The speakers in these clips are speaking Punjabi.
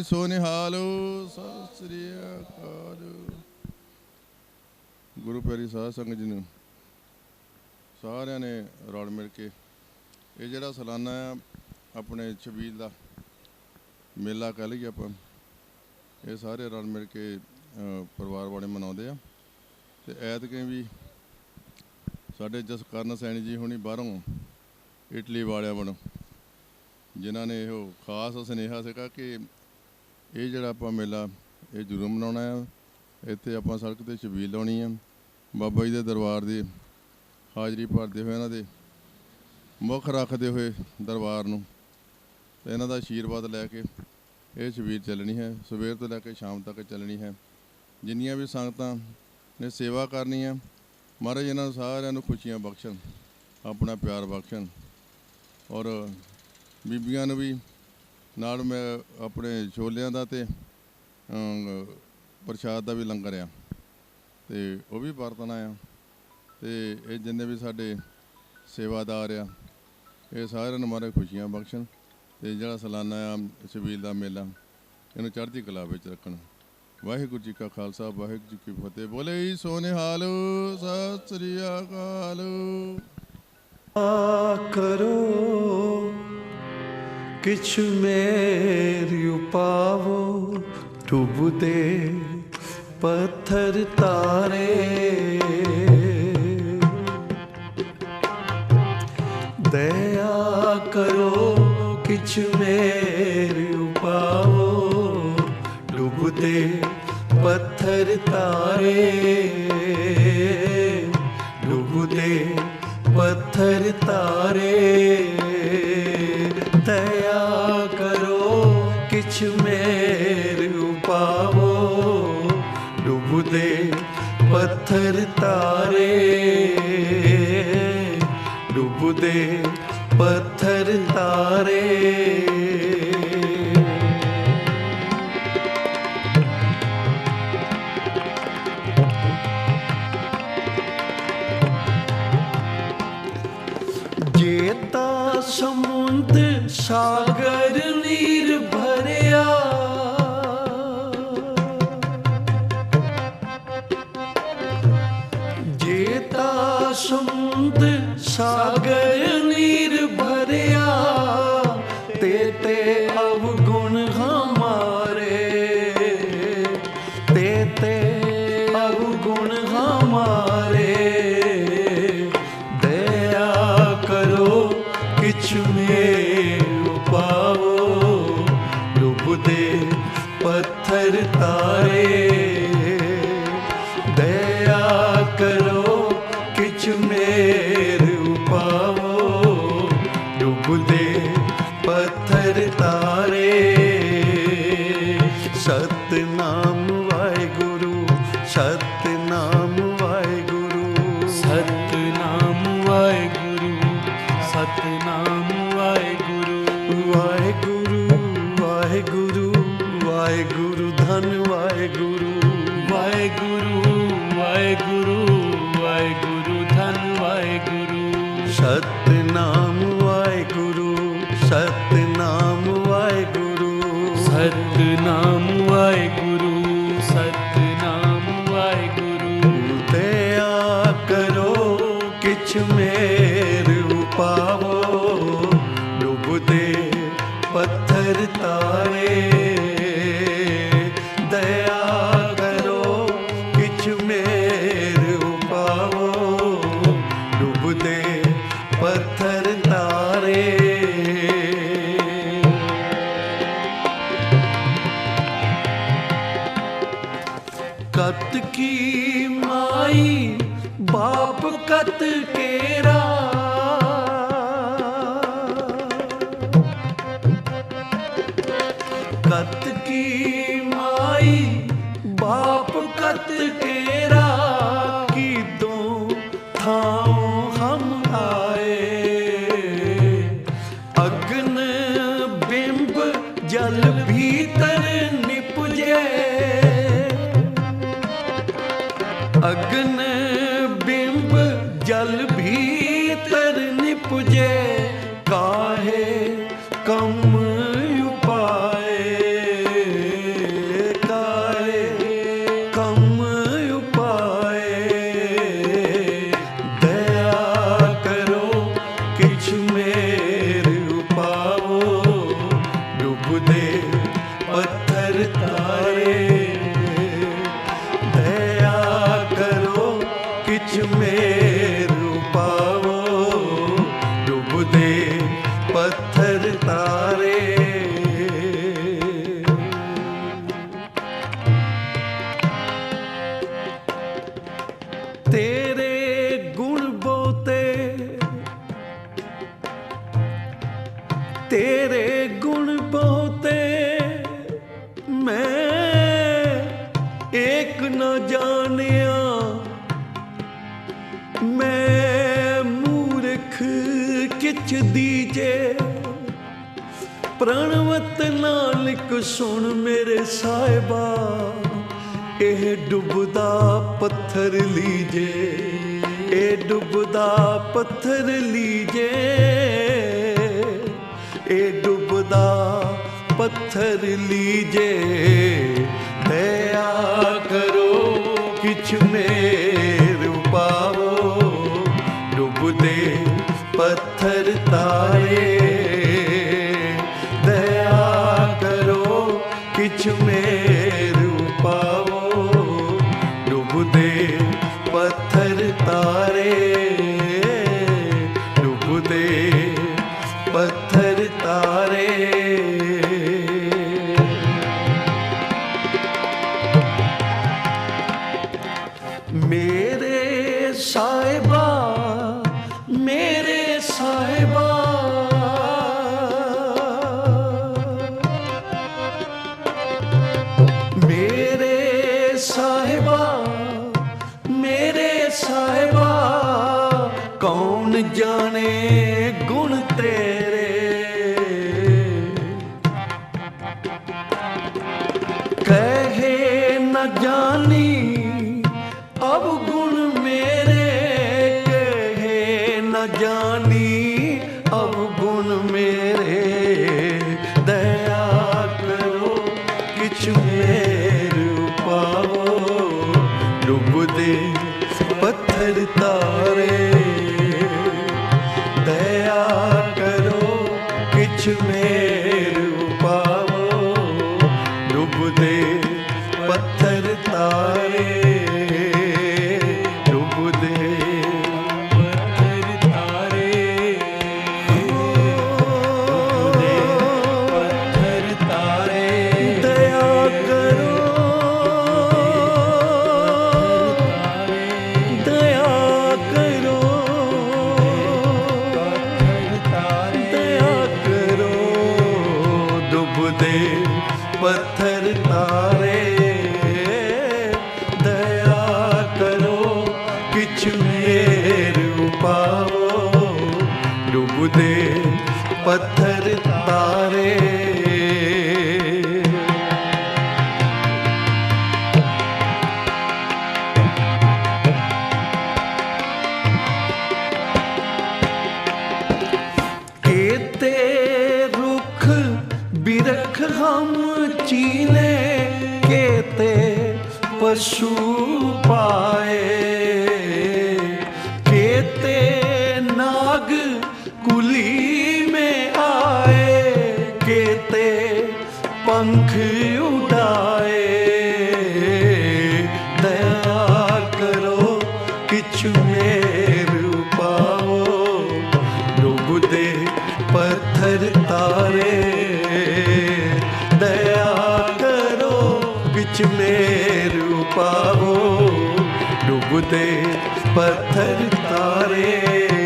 ਬੋਲੇ ਸੋ ਨਿਹਾਲ ਸਤਿ ਸ੍ਰੀ ਅਕਾਲ। ਗੁਰੂ ਪਿਆਰੀ ਸਾਧ ਸੰਗਤ ਜੀ ਨੂੰ ਸਾਰਿਆਂ ਨੇ ਰਲ ਮਿਲ ਕੇ ਇਹ ਜਿਹੜਾ ਸਾਲਾਨਾ ਆ ਆਪਣੇ ਛਬੀਲ ਦਾ ਮੇਲਾ ਕਹਿ ਲਈਏ ਆਪਾਂ ਇਹ ਸਾਰੇ ਰਲ ਮਿਲ ਕੇ ਅ, ਪਰਿਵਾਰ ਵਾਲੇ ਮਨਾਉਂਦੇ ਆ। ਤੇ ਐਤਕੇ ਵੀ ਸਾਡੇ ਜਸਕਰਨ ਸੈਣੀ ਜੀ ਹੁਣੀ ਬਾਹਰੋਂ ਇਟਲੀ ਵਾਲਿਆਂ ਵੱਲੋਂ ਜਿਨ੍ਹਾਂ ਨੇ ਇਹੋ ਖਾਸ ਸੁਨੇਹਾ ਸੀਗਾ ਕਿ ਇਹ ਜਿਹੜਾ ਆਪਾਂ ਮੇਲਾ, ਇਹ ਜ਼ਰੂਰ ਮਨਾਉਣਾ ਆ। ਇੱਥੇ ਆਪਾਂ ਸੜਕ ਤੇ ਛਬੀਲ ਲਾਉਣੀ ਆ। ਬਾਬਾ ਜੀ ਦੇ ਦਰਬਾਰ ਦੀ ਹਾਜ਼ਰੀ ਭਰਦੇ ਹੋਏ ਇਹਨਾਂ ਦੇ ਮੁੱਖ ਰੱਖਦੇ ਹੋਏ ਦਰਬਾਰ ਨੂੰ ਤੇ ਇਹਨਾਂ ਦਾ ਆਸ਼ੀਰਵਾਦ ਲੈ ਕੇ ਇਹ ਛਬੀਲ ਚੱਲਣੀ ਹੈ। ਸਵੇਰ ਤੋਂ ਲੈ ਕੇ ਸ਼ਾਮ ਤੱਕ ਚੱਲਣੀ ਹੈ। ਜਿੰਨੀਆਂ ਵੀ ਸੰਗਤਾਂ ਨੇ ਸੇਵਾ ਕਰਨੀ ਹੈ ਮਹਾਰਾਜ ਇਹਨਾਂ ਨੂੰ ਸਾਰਿਆਂ ਨੂੰ ਖੁਸ਼ੀਆਂ ਬਖਸ਼ਣ, ਆਪਣਾ ਪਿਆਰ ਬਖਸ਼ਣ ਔਰ ਬੀਬੀਆਂ ਨੂੰ ਵੀ ਨਾਲ ਮੈਂ ਆਪਣੇ ਛੋਲਿਆਂ ਦਾ ਤੇ ਪ੍ਰਸ਼ਾਦ ਦਾ ਵੀ ਲੰਗਰ ਆ। ਤੇ ਉਹ ਵੀ ਵਰਤਣਾ ਆ। ਤੇ ਇਹ ਜਿੰਨੇ ਵੀ ਸਾਡੇ ਸੇਵਾਦਾਰ ਆ, ਇਹ ਸਾਰਿਆਂ ਨੂੰ ਮਾਰੇ ਖੁਸ਼ੀਆਂ ਬਖਸ਼ਣ ਤੇ ਜਿਹੜਾ ਸਾਲਾਨਾ ਆ ਸ਼ਬੀਲ ਦਾ ਮੇਲਾ, ਇਹਨੂੰ ਚੜ੍ਹਦੀ ਕਲਾ ਵਿੱਚ ਰੱਖਣ। ਵਾਹਿਗੁਰੂ ਜੀ ਕਾ ਖਾਲਸਾ, ਵਾਹਿਗੁਰੂ ਜੀ ਕੀ ਫਤਿਹ। ਬੋਲੇ ਸੋ ਨਿਹਾਲ ਸਤਿ ਸ੍ਰੀ ਅਕਾਲ। ਕਰੋ। ਕਿਛ ਮੇਰੀ ਉਪਾਵੋ, ਡੁੱਬਦੇ ਪੱਥਰ ਤਾਰੇ। ਦਇਆ ਕਰੋ, ਕਿਛ ਮੇਰੀ ਉਪਾਵੋ, ਡੁੱਬਦੇ ਪੱਥਰ ਤਾਰੇ। ਡੁੱਬਦੇ ਪੱਥਰ ਤਾਰੇ। ਪੱਥਰ ਸਤਨਾਮ ਵਾਹਿਗੁਰੂ। ਸਤਨਾਮ ਵਾਹਿਗੁਰੂ ਸਤਨਾਮ ਵਾਹਿਗੁਰੂ। ਦਇਆ ਕਰੋ ਕਿਛ ਮੇਰ ਉਪਾਵੋ। ਡੁੱਬਦੇ ਪੱਥਰ ਤਾਰੇ। ਦਇਆ ਬਾਪ ਕਤ ਕੇਰਾ ਕੀ ਤੂੰ ਥਾਉ ਪ੍ਰਣਵਤ ਨਾਲ ਨਾਨਕ ਸੁਣ ਮੇਰੇ ਸਾਹਿਬਾ, ਇਹ ਡੁੱਬਦਾ ਪੱਥਰ ਲੀਜੇ, ਇਹ ਡੁੱਬਦਾ ਪੱਥਰ ਲੀਜੇ, ਇਹ ਡੁੱਬਦਾ ਪੱਥਰ ਲੀਜੇ। ਦਇਆ ਕਰੋ ਕਿਛ ਮੇਰ ਕਿਛ ਮੇਰ ਨਾ ਜਾਣੀ ਪਸ਼ੂ ਪਾਏ ਕੇਤੇ ਨਾਗ ਕੁਲੀ ਮੇ ਆਏ ਕੇਤੇ ਪੰਖ ਉਡਾਏ ਦਇਆ ਕਰੋ ਕਿਛ ਮੇਰ ਉਪਾਓ ਡੁੱਬਦੇ ਪੱਥਰ ਤਾਰੇ ਦਇਆ ਕਰੋ ਕਿਛ ਮੇਰ ਪਾਵੋ ਡੁੱਬਦੇ ਪੱਥਰ ਤਾਰੇ।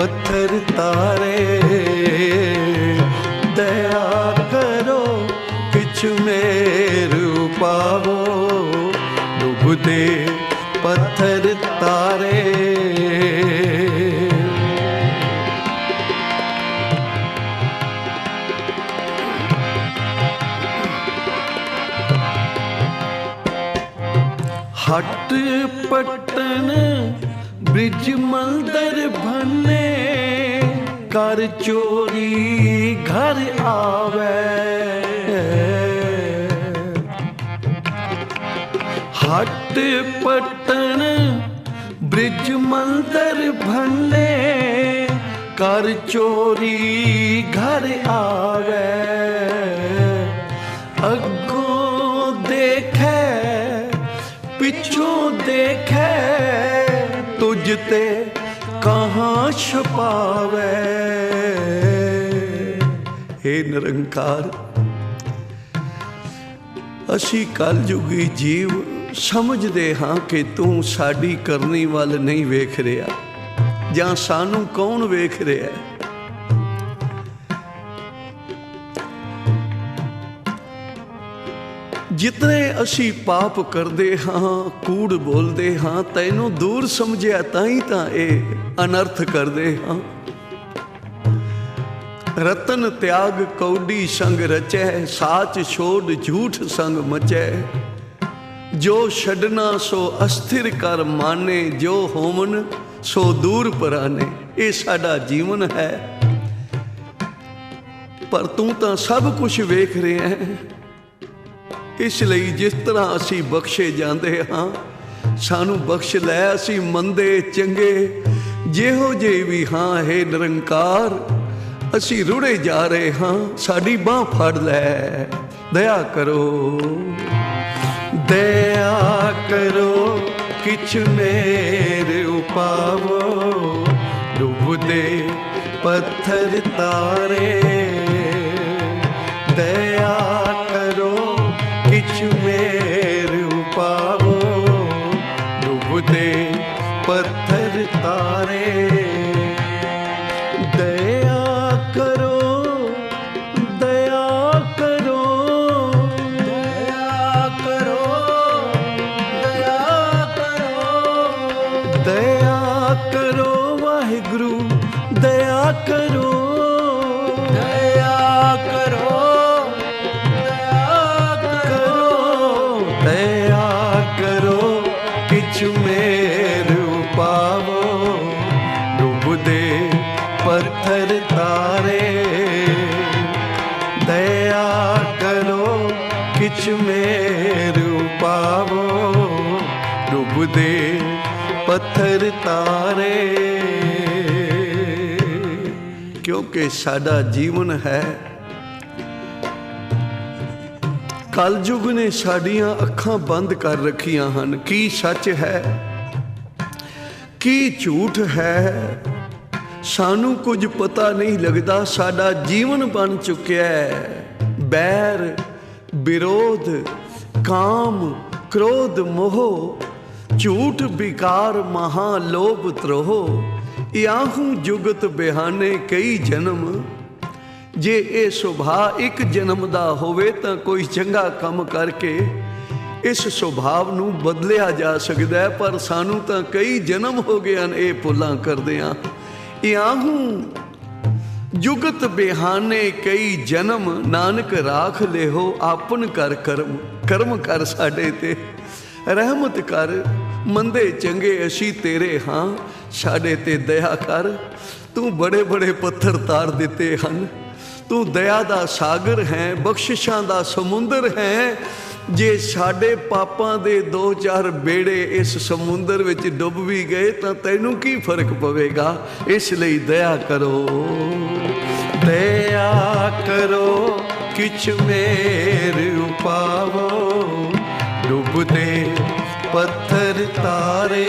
ਪੱਥਰ ਤਾਰੇ ਦਇਆ ਕਰੋ ਕਿਛ ਮੇਰੂ ਪਾਵੋ। ਡੁੱਬਦੇ ਪੱਥਰ ਤਾਰੇ। ਹੱਟ ਪਟਨ ਬ੍ਰਿਜ ਮੰਦਰ ਭੰਨੇ ਕਰ ਚੋਰੀ ਘਰ ਆਵੇ। ਹਟ ਪਟਣ ਬ੍ਰਿਜ ਮੰਦਰ ਭੰਨੇ ਕਰ ਚੋਰੀ ਘਰ ਆਵੇ। ਅੱਗੋਂ ਦੇਖੈ, ਪਿੱਛੋਂ ਦੇਖੈ ਤੇ ਕਹਾਂ ਛਪਾਵੇ? ਏ ਨਿਰੰਕਾਰ, ਅਸੀਂ ਕਲਯੁਗੀ ਜੀਵ ਸਮਝਦੇ ਹਾਂ ਕਿ ਤੂੰ ਸਾਡੀ ਕਰਨੀ ਵੱਲ ਨਹੀਂ ਵੇਖ ਰਿਹਾ, ਜਾਂ ਸਾਨੂੰ ਕੌਣ ਵੇਖ ਰਿਹਾ? ਹੈ ਜਿਤਨੇ ਅਸੀਂ ਪਾਪ ਕਰਦੇ ਹਾਂ, ਕੂੜ ਬੋਲਦੇ ਹਾਂ, ਤੈਨੂੰ ਦੂਰ ਸਮਝਿਆ ਤਾਂ ਹੀ ਤਾਂ ਇਹ ਅਨਰਥ ਕਰਦੇ ਹਾਂ। ਰਤਨ ਤਿਆਗ ਕੌਡੀ ਸੰਗ ਰਚੈ, ਸਾਚ ਛੋੜ ਝੂਠ ਸੰਗ ਮਚੈ। ਜੋ ਛੱਡਣਾ ਸੋ ਅਸਥਿਰ ਕਰ ਮਾਨੇ, ਜੋ ਹੋਮਨ ਸੋ ਦੂਰ ਪਰਾਨੇ, ਇਹ ਸਾਡਾ ਜੀਵਨ ਹੈ। ਪਰ ਤੂੰ ਤਾਂ ਸਭ ਕੁਝ ਵੇਖ ਰਿਹਾ ਹੈ। ਇਸ ਲਈ ਜਿਸ ਤਰ੍ਹਾਂ ਅਸੀਂ ਬਖਸ਼ੇ ਜਾਂਦੇ ਹਾਂ, ਸਾਨੂੰ ਬਖਸ਼ ਲੈ ਅਸੀਂ ਮੰਦੇ ਚੰਗੇ। ਜਿਹੋ ਜੇ ਵੀ ਹਾਂ, ਹੈ ਨਿਰੰਕਾਰ, ਅਸੀਂ ਰੁੜੇ ਜਾ ਰਹੇ ਹਾਂ, ਸਾਡੀ ਬਾਹ ਫੜ ਲੈ, ਦਇਆ ਕਰੋ। ਦਇਆ ਕਰੋ, ਕਿਛ ਮੇਰੇ ਉਪਾਵੋ, ਡੁੱਬਦੇ ਪੱਥਰ ਤਾਰੇ। ਦਇਆ ਪੱਥਰ ਤਾਰੇ। ਦਇਆ ਕਰੋ, ਕਿਛ ਮੇਰ ਪਾਵੋ ਡੁੱਬਦੇ ਪੱਥਰ ਤਾਰੇ। ਕਿਉਂਕਿ ਸਾਡਾ ਜੀਵਨ ਹੈ, ਕਲਯੁਗ ਨੇ ਸਾਡੀਆਂ ਅੱਖਾਂ ਬੰਦ ਕਰ ਰੱਖੀਆਂ ਹਨ। ਕੀ ਸੱਚ ਹੈ? ਕੀ ਝੂਠ ਹੈ? ਸਾਨੂੰ ਕੁਝ ਪਤਾ ਨਹੀਂ ਲੱਗਦਾ, ਸਾਡਾ ਜੀਵਨ ਬਣ ਚੁੱਕਿਆ ਹੈ। ਬੈਰ ਵਿਰੋਧ ਕਾਮ, ਕ੍ਰੋਧ, ਮੋਹ, ਝੂਠ, ਵਿਕਾਰ ਮਹਾ ਲੋਭ ਤਰੋਹ ਇਆਹੂ ਜੁਗਤ ਬਿਹਾਨੇ, ਕਈ ਜਨਮ। ਜੇ ਇਹ ਸੁਭਾਅ ਇੱਕ ਜਨਮ ਦਾ ਹੋਵੇ ਤਾਂ ਕੋਈ ਚੰਗਾ ਕੰਮ ਕਰਕੇ ਇਸ ਸੁਭਾਵ ਨੂੰ ਬਦਲਿਆ ਜਾ ਸਕਦਾ ਪਰ ਸਾਨੂੰ ਤਾਂ ਕਈ ਜਨਮ ਹੋ ਗਏ ਹਨ, ਇਹ ਭੁੱਲਾਂ ਕਰਦੇ ਆ ਇਆਹੂ। ਜੁਗਤ ਬਿਹਾਨੇ ਕਈ ਜਨਮ, ਨਾਨਕ ਰਾਖ ਲਿਓ ਆਪਨ ਕਰ ਕਰਮ ਕਰਮ ਕਰ ਸਾਡੇ ਤੇ। ਰਹਿਮਤ ਕਰ, ਮੰਦੇ ਚੰਗੇ ਅਸੀਂ ਤੇਰੇ ਹਾਂ, ਸਾਡੇ ਤੇ ਦਇਆ ਕਰ। ਤੂੰ ਬੜੇ ਬੜੇ ਪੱਥਰ ਤਾਰ ਦਿੱਤੇ ਹਨ। ਤੂੰ ਦਇਆ ਦਾ ਸਾਗਰ ਹੈ, ਬਖਸ਼ਿਸ਼ਾਂ ਦਾ ਸਮੁੰਦਰ ਹੈ। ਜੇ ਸਾਡੇ ਪਾਪਾਂ ਦੇ ਦੋ ਚਾਰ ਬੇੜੇ ਇਸ ਸਮੁੰਦਰ ਵਿੱਚ ਡੁੱਬ ਵੀ ਗਏ, ਤਾਂ ਤੈਨੂੰ ਕੀ ਫ਼ਰਕ ਪਵੇਗਾ? ਇਸ ਲਈ ਦਇਆ ਕਰੋ। ਦਇਆ ਕਰੋ, ਕਿਛ ਮੇਰ ਉਪਾਵੋ। ਡੁੱਬਦੇ ਪੱਥਰ ਤਾਰੇ